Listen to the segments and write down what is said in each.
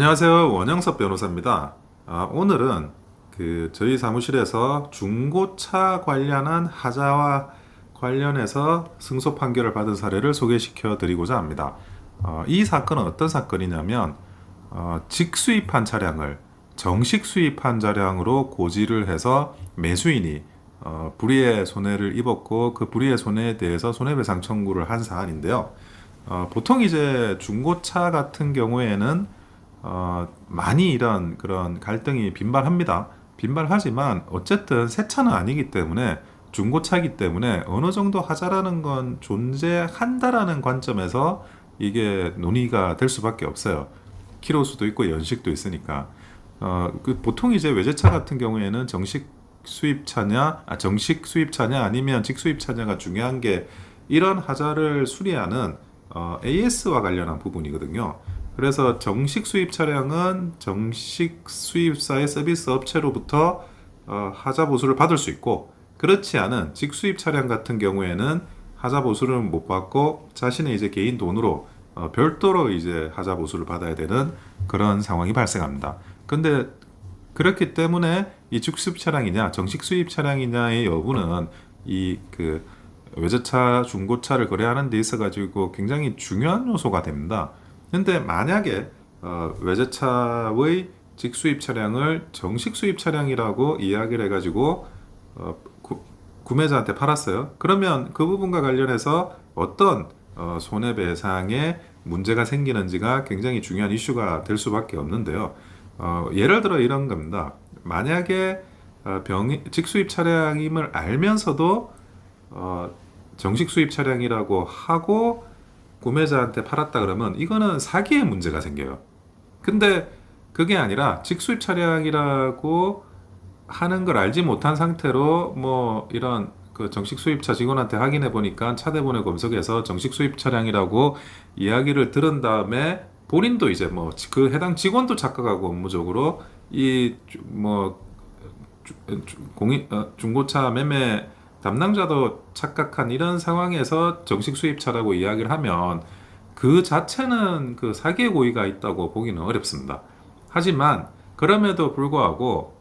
안녕하세요. 원영섭 변호사입니다. 아, 오늘은 그 저희 사무실에서 중고차 관련한 하자와 관련해서 승소 판결을 받은 사례를 소개시켜 드리고자 합니다. 어, 이 사건은 어떤 사건이냐면 어, 직수입한 차량을 정식 수입한 차량으로 고지를 해서 매수인이 어, 불이의 손해를 입었고 그 불이의 손해에 대해서 손해배상 청구를 한 사안인데요. 어, 보통 이제 중고차 같은 경우에는 어, 많이 이런 그런 갈등이 빈발합니다. 빈발하지만 어쨌든 새 차는 아니기 때문에 중고차이기 때문에 어느 정도 하자라는 건 존재한다라는 관점에서 이게 논의가 될 수밖에 없어요. 키로수도 있고 연식도 있으니까. 어, 그 보통 이제 외제차 같은 경우에는 정식 수입차냐, 아, 정식 수입차냐 아니면 직수입차냐가 중요한 게 이런 하자를 수리하는 어, AS와 관련한 부분이거든요. 그래서 정식 수입 차량은 정식 수입사의 서비스 업체로부터 어, 하자 보수를 받을 수 있고 그렇지 않은 직수입 차량 같은 경우에는 하자 보수를 못 받고 자신의 이제 개인 돈으로 어, 별도로 이제 하자 보수를 받아야 되는 그런 상황이 발생합니다. 근데 그렇기 때문에 이 직수입 차량이냐 정식 수입 차량이냐의 여부는 이 그 외제차 중고차를 거래하는 데 있어 가지고 굉장히 중요한 요소가 됩니다. 근데 만약에 어, 외제차의 직수입 차량을 정식 수입 차량이라고 이야기를 해가지고 어, 구, 구매자한테 팔았어요. 그러면 그 부분과 관련해서 어떤 어, 손해배상에 문제가 생기는지가 굉장히 중요한 이슈가 될 수밖에 없는데요. 어, 예를 들어 이런 겁니다. 만약에 어, 병 직수입 차량임을 알면서도 어, 정식 수입 차량이라고 하고 구매자한테 팔았다 그러면 이거는 사기의 문제가 생겨요. 근데 그게 아니라 직수입 차량이라고 하는 걸 알지 못한 상태로 뭐 이런 그 정식 수입차 직원한테 확인해 보니까 차대본에 검색해서 정식 수입 차량이라고 이야기를 들은 다음에 본인도 이제 뭐 그 해당 직원도 착각하고 업무적으로 이 뭐 공인 어, 중고차 매매 담당자도 착각한 이런 상황에서 정식 수입차라고 이야기를 하면 그 자체는 그 사기의 고의가 있다고 보기는 어렵습니다. 하지만 그럼에도 불구하고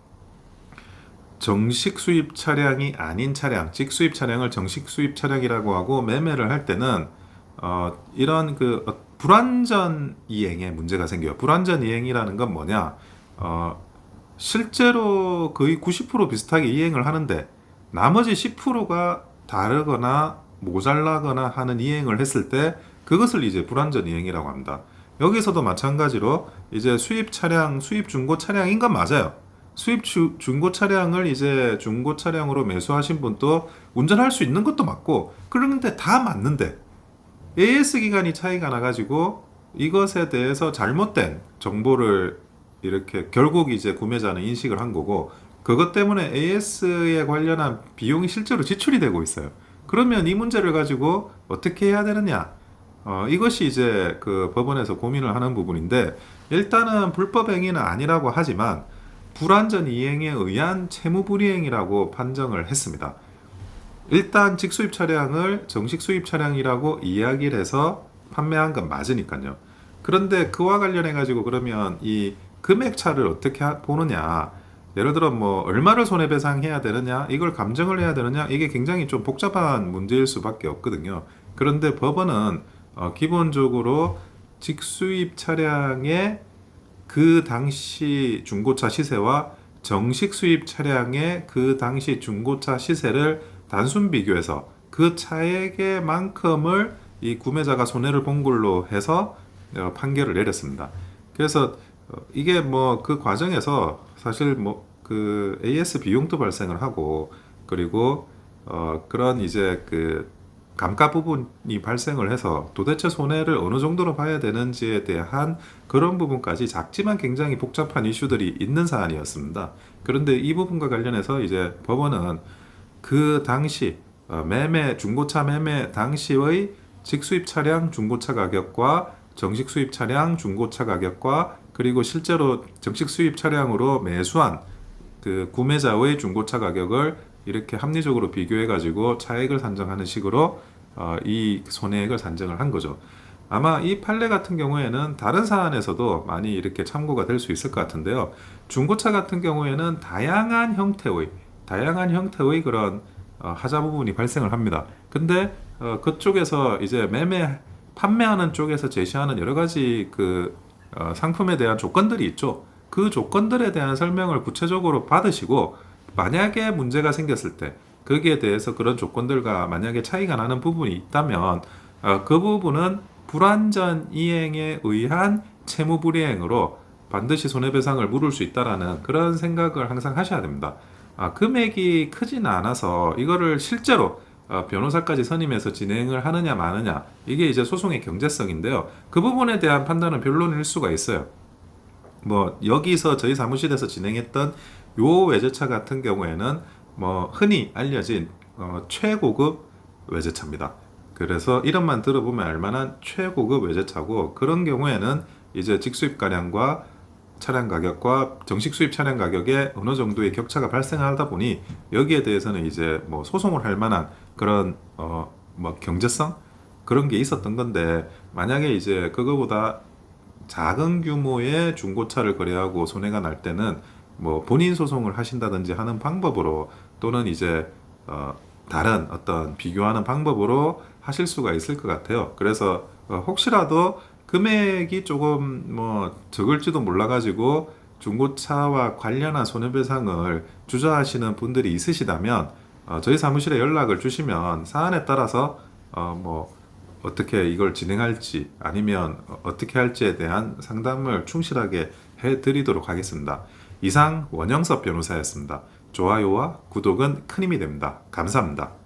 정식 수입 차량이 아닌 차량, 직수입 차량을 정식 수입 차량이라고 하고 매매를 할 때는 어, 이런 그 어, 불완전 이행에 문제가 생겨요. 불완전 이행이라는 건 뭐냐? 어, 실제로 거의 90% 비슷하게 이행을 하는데 나머지 10%가 다르거나 모자라거나 하는 이행을 했을 때 그것을 이제 불완전 이행이라고 합니다. 여기서도 마찬가지로 이제 수입 차량, 수입 중고 차량인 건 맞아요. 수입 주, 중고 차량을 이제 중고 차량으로 매수하신 분도 운전할 수 있는 것도 맞고 그런데 다 맞는데 AS 기간이 차이가 나가지고 이것에 대해서 잘못된 정보를 이렇게 결국 이제 구매자는 인식을 한 거고 그것 때문에 AS에 관련한 비용이 실제로 지출이 되고 있어요. 그러면 이 문제를 가지고 어떻게 해야 되느냐? 어, 이것이 이제 그 법원에서 고민을 하는 부분인데 일단은 불법 행위는 아니라고 하지만 불완전 이행에 의한 채무 불이행이라고 판정을 했습니다. 일단 직수입 차량을 정식 수입 차량이라고 이야기를 해서 판매한 건 맞으니까요. 그런데 그와 관련해 가지고 그러면 이 금액 차를 어떻게 보느냐? 예를 들어 뭐 얼마를 손해배상해야 되느냐 이걸 감정을 해야 되느냐 이게 굉장히 좀 복잡한 문제일 수밖에 없거든요. 그런데 법원은 어, 기본적으로 직수입 차량의 그 당시 중고차 시세와 정식 수입 차량의 그 당시 중고차 시세를 단순 비교해서 그 차액의만큼을 이 구매자가 손해를 본 걸로 해서 어, 판결을 내렸습니다. 그래서 어, 이게 뭐 그 과정에서 사실 뭐 그 AS 비용도 발생을 하고 그리고 어 그런 이제 그 감가 부분이 발생을 해서 도대체 손해를 어느 정도로 봐야 되는지에 대한 그런 부분까지 작지만 굉장히 복잡한 이슈들이 있는 사안이었습니다. 그런데 이 부분과 관련해서 이제 법원은 그 당시 어, 매매 중고차 매매 당시의 직수입 차량 중고차 가격과 정식 수입 차량 중고차 가격과 그리고 실제로 정식 수입 차량으로 매수한 그 구매자의 중고차 가격을 이렇게 합리적으로 비교해 가지고 차액을 산정하는 식으로 어, 이 손해액을 산정을 한 거죠. 아마 이 판례 같은 경우에는 다른 사안에서도 많이 이렇게 참고가 될 수 있을 것 같은데요. 중고차 같은 경우에는 다양한 형태의 다양한 형태의 그런 어, 하자 부분이 발생을 합니다. 근데 어, 그쪽에서 이제 매매 판매하는 쪽에서 제시하는 여러 가지 그 어, 상품에 대한 조건들이 있죠. 그 조건들에 대한 설명을 구체적으로 받으시고 만약에 문제가 생겼을 때 거기에 대해서 그런 조건들과 만약에 차이가 나는 부분이 있다면 어, 그 부분은 불완전 이행에 의한 채무 불이행으로 반드시 손해배상을 물을 수 있다라는 그런 생각을 항상 하셔야 됩니다. 아, 금액이 크지는 않아서 이거를 실제로 어, 변호사까지 선임해서 진행을 하느냐 마느냐 이게 이제 소송의 경제성인데요. 그 부분에 대한 판단은 변론일 수가 있어요. 뭐 여기서 저희 사무실에서 진행했던 요 외제차 같은 경우에는 뭐 흔히 알려진 어, 최고급 외제차입니다. 그래서 이름만 들어보면 알만한 최고급 외제차고 그런 경우에는 이제 직수입 가량과 차량 가격과 정식 수입 차량 가격에 어느 정도의 격차가 발생하다 보니 여기에 대해서는 이제 뭐 소송을 할 만한 그런 어 뭐 경제성 그런 게 있었던 건데 만약에 이제 그거보다 작은 규모의 중고차를 거래하고 손해가 날 때는 뭐 본인 소송을 하신다든지 하는 방법으로 또는 이제 어 다른 어떤 비교하는 방법으로 하실 수가 있을 것 같아요. 그래서 어 혹시라도 금액이 조금 뭐 적을지도 몰라가지고 중고차와 관련한 손해배상을 주저하시는 분들이 있으시다면 어 저희 사무실에 연락을 주시면 사안에 따라서 어뭐 어떻게 이걸 진행할지 아니면 어- 어떻게 할지에 대한 상담을 충실하게 해드리도록 하겠습니다. 이상 원영섭 변호사였습니다. 좋아요와 구독은 큰 힘이 됩니다. 감사합니다.